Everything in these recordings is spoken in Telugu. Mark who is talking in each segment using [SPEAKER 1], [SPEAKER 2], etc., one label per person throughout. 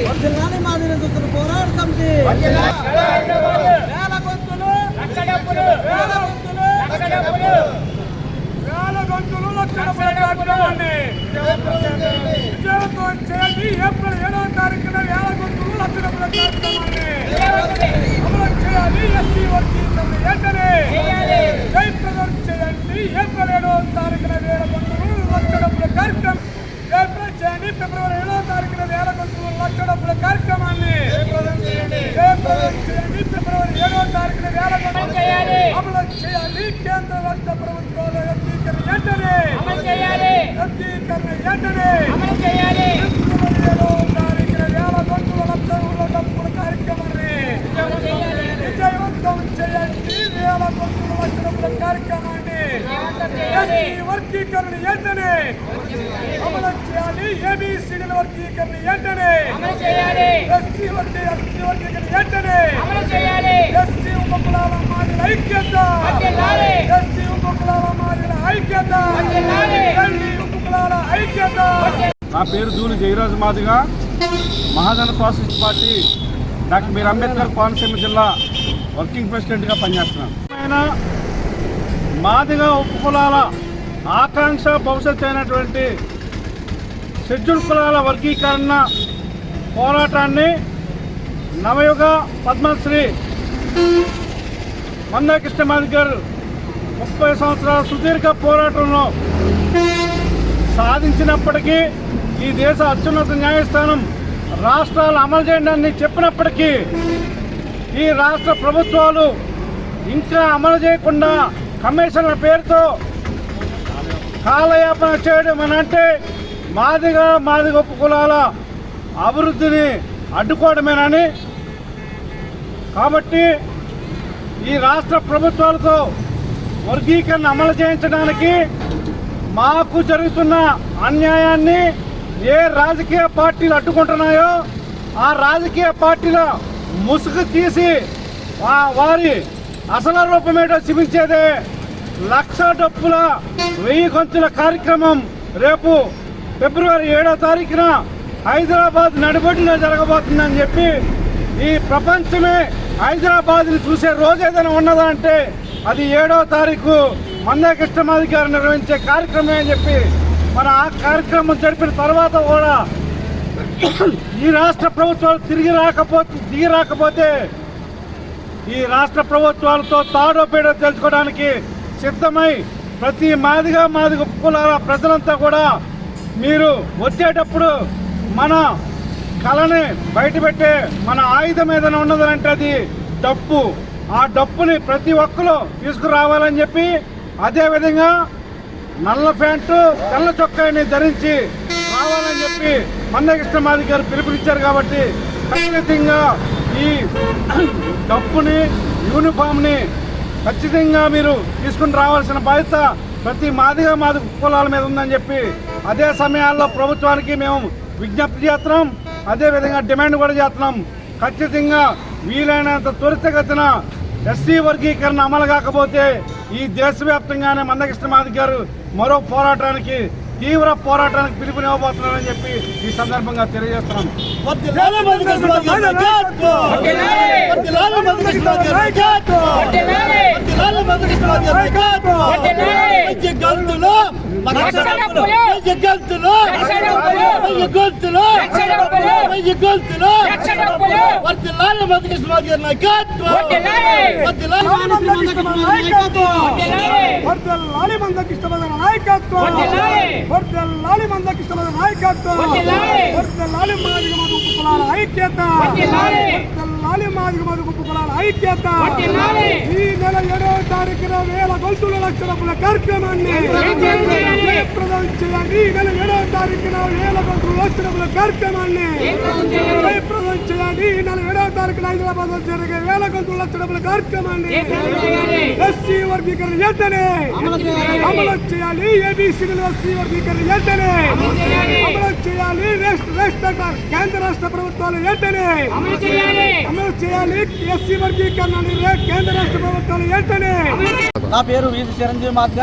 [SPEAKER 1] వర్ధిల్లాలి మాదిరి దుస్తుల పోరాట వేల గొంతులు వేల గొంతులు
[SPEAKER 2] వేల చేయండి ఏప్రిల్ ఏడవ తారీఖున వేల గంటలు లక్ష డబ్బులు అమలు చేయాలి ఎస్సీ వర్గీకరణ వెంటనే జయప్రదం చేయండి ఏప్రిల్ ఏడవ తారీఖున వేల గంటలు లక్ష డబ్బుల కార్యక్రమం ఏప్రిల్ చేయండి ఫిబ్రవరి ఏడవ తారీఖున వేల గంటలు లక్ష డబ్బుల కార్యక్రమాన్ని జయప్రదం చేయండి ఫిబ్రవరి ఏడవ తారీఖున వేల గంటలు అమలు చేయాలి కేంద్ర రాష్ట్ర ప్రభుత్వాల వ్యక్తీకరణ వెంటనే వ్యక్తీకరణ వెంటనే ఫిబ్రవరి ఏడవ తారీఖున వేల గంటల లక్షల డబ్బుల కార్యక్రమాన్ని విజయవంతం కార్యక్రమాన్ని. ఎస్సీ వర్గీకరణ వెంటనే అమలు చేయాలి. ఏబిసిడీల వర్గీకరణ వెంటనే ఎస్సీ వర్గీ ఎస్సీ వర్గీకరణ వెంటనే ఎస్సీ ఉపకులాల మాదిల ఐక్యత. ఎస్సీ ఉపకులాల మాదిల ఐక్యత.
[SPEAKER 3] నా పేరు Duni Jayaraju Madiga. Mahajana socialist party doctor మీరు అంబేద్కర్ కోనసీమ జిల్లా వర్కింగ్ ప్రెసిడెంట్గా పనిచేస్తున్నాను. ఆయన మాదిగా ఉపకులాల ఆకాంక్ష భవిష్యత్తు అయినటువంటి షెడ్యూల్ కులాల వర్గీకరణ పోరాటాన్ని నవయుగ పద్మశ్రీ మందాకృష్ణ మాది గారు ముప్పై సంవత్సరాల సుదీర్ఘ పోరాటంలో సాధించినప్పటికీ ఈ దేశ అత్యున్నత న్యాయస్థానం రాష్ట్రాలు అమలు చేయడాన్ని చెప్పినప్పటికీ ఈ రాష్ట్ర ప్రభుత్వాలు ఇంకా అమలు చేయకుండా కమిషన్ల పేరుతో కాలయాపన చేయడం అని అంటే మాదిగా మాది గొప్ప కులాల అభివృద్ధిని అడ్డుకోవడమేనని. కాబట్టి ఈ రాష్ట్ర ప్రభుత్వాలతో వర్గీకరణ అమలు చేయించడానికి మాకు జరుగుతున్న అన్యాయాన్ని ఏ రాజకీయ పార్టీలు అడ్డుకుంటున్నాయో ఆ రాజకీయ పార్టీల ముసుగు తీసి వారి అసలు రూపమేటో చూపించేదే లక్ష డప్పుల వెయ్యి గొంతుల కార్యక్రమం రేపు ఫిబ్రవరి ఏడో తారీఖున హైదరాబాద్ నడిబడిలో జరగబోతుందని చెప్పి ఈ ప్రపంచమే హైదరాబాద్ని చూసే రోజు ఏదైనా ఉన్నదా అంటే అది ఏడో తారీఖు మందాకృష్ణమాది కృష్ణమాధికారి నిర్వహించే కార్యక్రమం అని చెప్పి మన ఆ కార్యక్రమం జరిపిన తర్వాత కూడా ఈ రాష్ట్ర ప్రభుత్వాలు తిరిగి రాకపోతే దిగి రాకపోతే ఈ రాష్ట్ర ప్రభుత్వాలతో తాడో పేడో తెలుసుకోవడానికి సిద్ధమై ప్రతి మాదిగా మాదిగ కులాల ప్రజలంతా కూడా మీరు వచ్చేటప్పుడు మన కళని బయటపెట్టే మన ఆయుధం ఏదైనా ఉన్నదంటే అది డప్పు. ఆ డప్పుని ప్రతి ఒక్కరు తీసుకురావాలని చెప్పి అదేవిధంగా నల్ల ప్యాంటు తెల్ల చొక్కాని ధరించి రావాలని చెప్పి మందకృష్ణ మాది గారు పిలుపునిచ్చారు కాబట్టి ఖచ్చితంగా ఈ డబ్బుని యూనిఫామ్ని ఖచ్చితంగా మీరు తీసుకుని రావాల్సిన బాధ్యత ప్రతి మాదిగా మాది కులాల మీద ఉందని చెప్పి అదే సమయాల్లో ప్రభుత్వానికి మేము విజ్ఞప్తి చేస్తున్నాం. అదేవిధంగా డిమాండ్ కూడా చేస్తున్నాం. ఖచ్చితంగా వీలైనంత త్వరితగతిన ఎస్సీ వర్గీకరణ అమలు కాకపోతే ఈ దేశవ్యాప్తంగానే మందకృష్ణ మాది గారు మరో పోరాటానికి తీవ్ర పోరాటానికి పిలుపునివ్వబోతున్నారని చెప్పి ఈ సందర్భంగా తెలియజేస్తున్నాం.
[SPEAKER 1] వర్ధిల్లాలి మధుకృష్ణ మాదిగ గారి నాయకత్వం వర్ధిల్లాలి మధుకృష్ణ మాదిగ గారి నాయకత్వం వర్ధిల్లాలి మధుకృష్ణ మాదిగ గారి నాయకత్వం మధుకృష్ణ మాదిగ గారి నాయకత్వం వర్ధిల్లాలి మధుకృష్ణ నాయకత్వం
[SPEAKER 2] వర్దల్లాలి మాదిగ కులాల ఐక్యత ఈ నెల ఏడవ తారీఖున వేల గొంతుల లక్షల కార్యక్రమాన్ని జయప్రదం. చేయండి ఈ నెల ఏడవ తారీఖున వేల గొంతుల లక్షల కార్యక్రమాన్ని జయప్రదం తారీఖున హైదరాబాద్ జరిగే వేల గొంతుల లక్షల కార్యక్రమాన్ని ఎస్సీ వర్గీకరణ వెంటనే అమలు చేయాలి. ఏబిసిడీలు ఎస్సీ వర్గీకరణ వెంటనే అమలు చేయాలి. రాష్ట్ర కేంద్ర రాష్ట్ర ప్రభుత్వాలు వెంటనే అమలు చేయాలి. ఎస్సీ వర్గీకరణ కేంద్ర రాష్ట్ర ప్రభుత్వాలు వెంటనే
[SPEAKER 1] నా పేరు వీధి Chiranjeevi Madiga.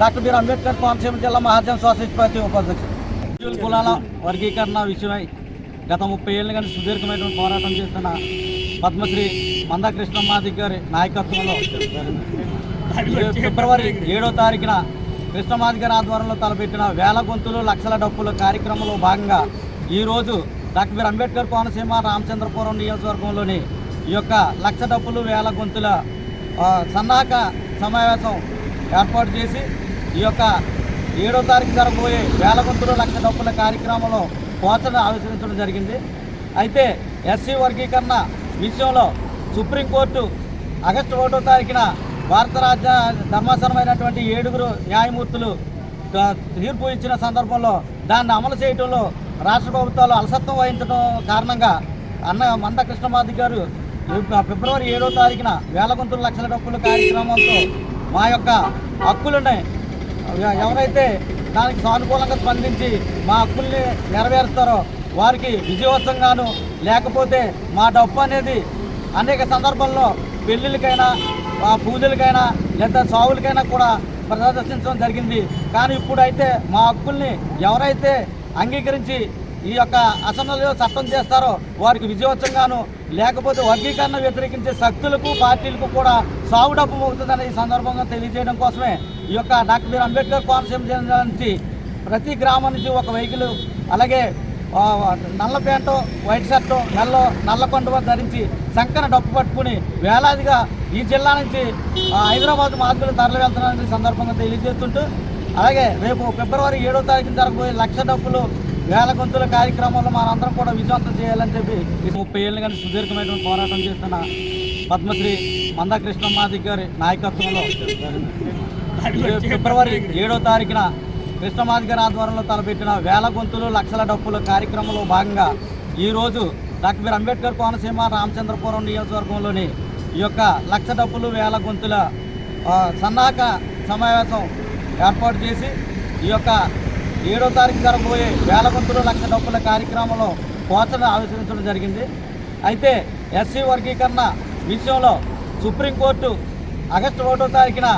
[SPEAKER 4] Doctor B R Ambedkar Konaseema జిల్లా మహాజన్ సొసైటీ పార్టీ ఉపాధ్యక్షుడు కులాల వర్గీకరణ విషయమై గత ముప్పై ఏళ్ళు కానీ సుదీర్ఘమైనటువంటి పోరాటం చేస్తున్న పద్మశ్రీ మందాకృష్ణమాది గారి నాయకత్వంలో ఫిబ్రవరి ఏడో తారీఖున కృష్ణమాది గారి ఆధ్వర్యంలో తలపెట్టిన వేల గొంతులు లక్షల డప్పుల కార్యక్రమంలో భాగంగా ఈరోజు డాక్టర్ అంబేద్కర్ కోనసీమ రామచంద్రపురం నియోజకవర్గంలోని ఈ యొక్క లక్ష డప్పులు వేల గొంతుల సన్నాహక సమావేశం ఏర్పాటు చేసి ఈ యొక్క ఏడో తారీఖు జరగబోయే వేల గొంతులు లక్ష డప్పుల కార్యక్రమంలో కోచను ఆలోచించడం జరిగింది. అయితే ఎస్సీ వర్గీకరణ విషయంలో సుప్రీంకోర్టు ఆగస్టు ఒకటో తారీఖున భారత రాజ్య ధర్మాసనమైనటువంటి ఏడుగురు న్యాయమూర్తులు తీర్పు ఇచ్చిన సందర్భంలో దాన్ని అమలు చేయడంలో రాష్ట్ర ప్రభుత్వాలు అలసత్వం వహించడం కారణంగా అన్న మంద కృష్ణమాధి గారు ఫిబ్రవరి ఏడో తారీఖున వేల లక్షల డబ్బుల కార్యక్రమంతో మా యొక్క హక్కులున్నాయి. ఎవరైతే దానికి సానుకూలంగా స్పందించి మా హక్కుల్ని నెరవేరుస్తారో వారికి విజయోత్సవంగాను లేకపోతే మా డప్పు అనేది అనేక సందర్భాల్లో పెళ్ళిళ్ళకైనా పూజలకైనా లేదా సావులకైనా కూడా ప్రదర్శించడం జరిగింది. కానీ ఇప్పుడైతే మా హక్కుల్ని ఎవరైతే అంగీకరించి ఈ యొక్క అసెంబ్లీలో చట్టం చేస్తారో వారికి విజయోత్సవంగాను లేకపోతే వర్గీకరణ వ్యతిరేకించే శక్తులకు పార్టీలకు కూడా సాగు డబ్బు మోగుతుందని ఈ సందర్భంగా తెలియజేయడం కోసమే ఈ యొక్క డాక్టర్ బిఆర్ అంబేద్కర్ కోనసీమ జిల్లా నుంచి ప్రతి గ్రామం నుంచి ఒక వెహికల్ అలాగే నల్ల ప్యాంటు వైట్ షర్టు నల్ల నల్ల కొండవ ధరించి సంకన డప్పు పట్టుకుని వేలాదిగా ఈ జిల్లా నుంచి హైదరాబాద్ మార్గులు తరలి వెళ్తున్నారని సందర్భంగా తెలియజేస్తుంటూ అలాగే రేపు ఫిబ్రవరి ఏడో తారీఖున జరగబోయే లక్ష డప్పులు వేల గొంతుల కార్యక్రమంలో మనందరం కూడా విజయవంతం చేయాలని చెప్పి ముప్పై ఏళ్ళు కానీ సుదీర్ఘమైన పోరాటం చేస్తున్న పద్మశ్రీ మందాకృష్ణమాది గారి నాయకత్వంలో ఫిబ్రవరి ఏడో తారీఖున కృష్ణమాది గారి ఆధ్వర్యంలో తలపెట్టిన వేల గొంతులు లక్షల డప్పుల కార్యక్రమంలో భాగంగా ఈరోజు డాక్టర్ అంబేద్కర్ కోనసీమ రామచంద్రపురం నియోజకవర్గంలోని ఈ యొక్క లక్ష డప్పులు వేల గొంతుల సన్నాహక సమావేశం ఏర్పాటు చేసి ఈ యొక్క ఏడో తారీఖు జరగబోయే వేల గొంతులు లక్ష డప్పుల కార్యక్రమంలో కోచను ఆవిష్కరించడం జరిగింది. అయితే ఎస్సీ వర్గీకరణ విషయంలో సుప్రీంకోర్టు ఆగస్టు ఒకటో తారీఖున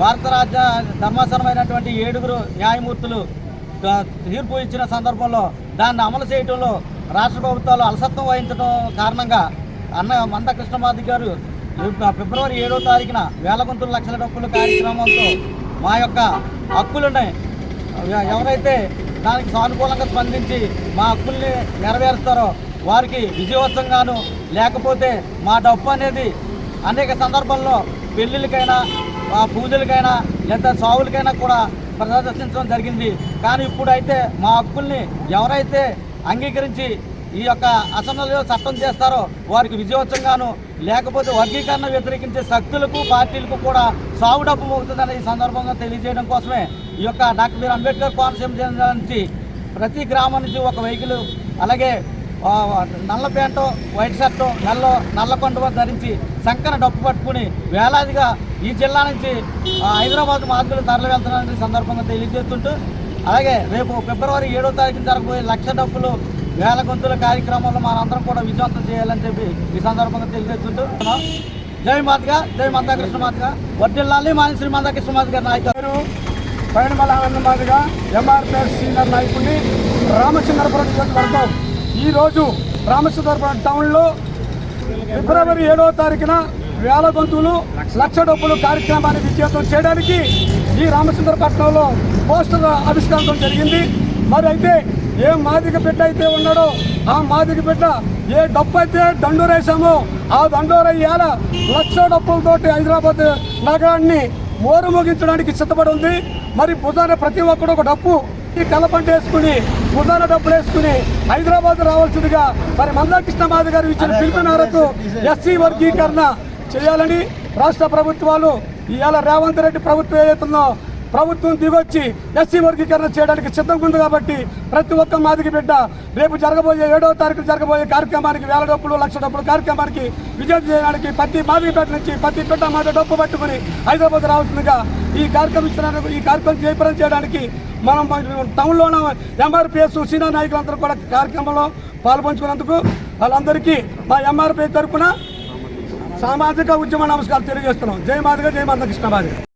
[SPEAKER 4] భారత రాజ్య ధర్మాసనమైనటువంటి ఏడుగురు న్యాయమూర్తులు తీర్పు ఇచ్చిన సందర్భంలో దాన్ని అమలు చేయడంలో రాష్ట్ర ప్రభుత్వాలు అలసత్వం వహించడం కారణంగా అన్న మంద కృష్ణమాధి గారు ఫిబ్రవరి ఏడో తారీఖున వేల గొంతుల లక్షల డప్పుల కార్యక్రమంతో మా యొక్క హక్కులున్నాయి ఎవరైతే దానికి సానుకూలంగా స్పందించి మా హక్కుల్ని నెరవేరుస్తారో వారికి విజయోత్సవంగాను లేకపోతే మా డబ్బు అనేది అనేక సందర్భాల్లో పెళ్ళిళ్ళకైనా పూజలకైనా లేదా సావులకైనా కూడా ప్రదర్శించడం జరిగింది. కానీ ఇప్పుడైతే మా హక్కుల్ని ఎవరైతే అంగీకరించి ఈ యొక్క అసెంబ్లీలో చట్టం చేస్తారో వారికి విజయోత్సవంగాను లేకపోతే వర్గీకరణ వ్యతిరేకించే శక్తులకు పార్టీలకు కూడా సాగు డబ్బు మోగుతుందని ఈ సందర్భంగా తెలియజేయడం కోసమే ఈ యొక్క డాక్టర్ బిఆర్ అంబేద్కర్ కోనసీమ జిల్లా నుంచి ప్రతి గ్రామం నుంచి ఒక వెహికల్ అలాగే నల్ల ప్యాంటు వైట్ షర్టు నల్ల నల్ల కొండవ ధరించి సంకన డప్పు పట్టుకుని వేలాదిగా ఈ జిల్లా నుంచి హైదరాబాద్ మార్గులు తరలి వెళ్తున్నారని సందర్భంగా తెలియజేస్తుంటూ అలాగే రేపు ఫిబ్రవరి ఏడో తారీఖున జరగబోయే లక్ష డప్పులు వేల గొంతుల కార్యక్రమంలో మనందరం కూడా విజయవంతం చేయాలని చెప్పి ఈ సందర్భంగా తెలియజేస్తుంటూ జై మాతగా జై మందాకృష్ణ మాతగా వడ్డిల్లాలి మాని శ్రీ మందాకృష్ణ మాత గారి నాయకులు
[SPEAKER 2] పైనమల ఆనంద ఆనందమాదిగా ఎంఆర్పిఎస్ సీనియర్ నాయకుడిని రామచంద్రపురం నియోజకవర్గం. ఈరోజు రామచంద్రపురం టౌన్లో ఫిబ్రవరి ఏడవ తారీఖున వేల గొంతులు లక్ష డబ్బులు కార్యక్రమాన్ని విజయవంతం చేయడానికి ఈ రామచంద్రపట్నంలో పోస్టర్ ఆవిష్కరించడం జరిగింది. మరి అయితే ఏ మాదిక బిడ్డ అయితే ఉన్నాడో ఆ మాదిక బిడ్డ ఏ డప్పు అయితే దండోరేసామో ఆ దండోర ఇవాళ లక్ష డప్పులతోటి హైదరాబాద్ నగరాన్ని మోరు మోగించడానికి సిద్ధపడి ఉంది. మరి భుజాన ప్రతి ఒక్కడు ఒక డప్పు. ఈ కలపంట వేసుకుని భుజాన డప్పులు వేసుకుని హైదరాబాద్ రావాల్సిందిగా మరి మందాకృష్ణ మాది గారు ఇచ్చిన పిలుపు మేరకు ఎస్సీ వర్గీకరణ చేయాలని రాష్ట్ర ప్రభుత్వాలు ఇవాళ రేవంత్ రెడ్డి ప్రభుత్వం ఏదైతుందో ప్రభుత్వం దిగొచ్చి ఎస్సీ వర్గీకరణ చేయడానికి సిద్ధంగా ఉంది కాబట్టి ప్రతి ఒక్క మాదికి బిడ్డ రేపు జరగబోయే ఏడవ తారీఖు జరగబోయే కార్యక్రమానికి వేల డబ్బులు లక్ష డబ్బులు కార్యక్రమానికి విజయం చేయడానికి ప్రతి మాదిగపేట నుంచి ప్రతి బిడ్డ మాది డబ్బు పట్టుకుని హైదరాబాద్ రావాల్సిందిగా ఈ కార్యక్రమం ఈ కార్యక్రమం జయప్రదం చేయడానికి మనం టౌన్లో ఉన్న ఎంఆర్పిఎస్ సీనియర్ నాయకులందరూ కూడా కార్యక్రమంలో పాల్పంచుకున్నందుకు వాళ్ళందరికీ మా ఎంఆర్పీ తరఫున సామాజిక ఉద్యమ నమస్కారం తెలియజేస్తున్నాం. జై మాదిగా జయ మందకృష్ణ మాదిగా.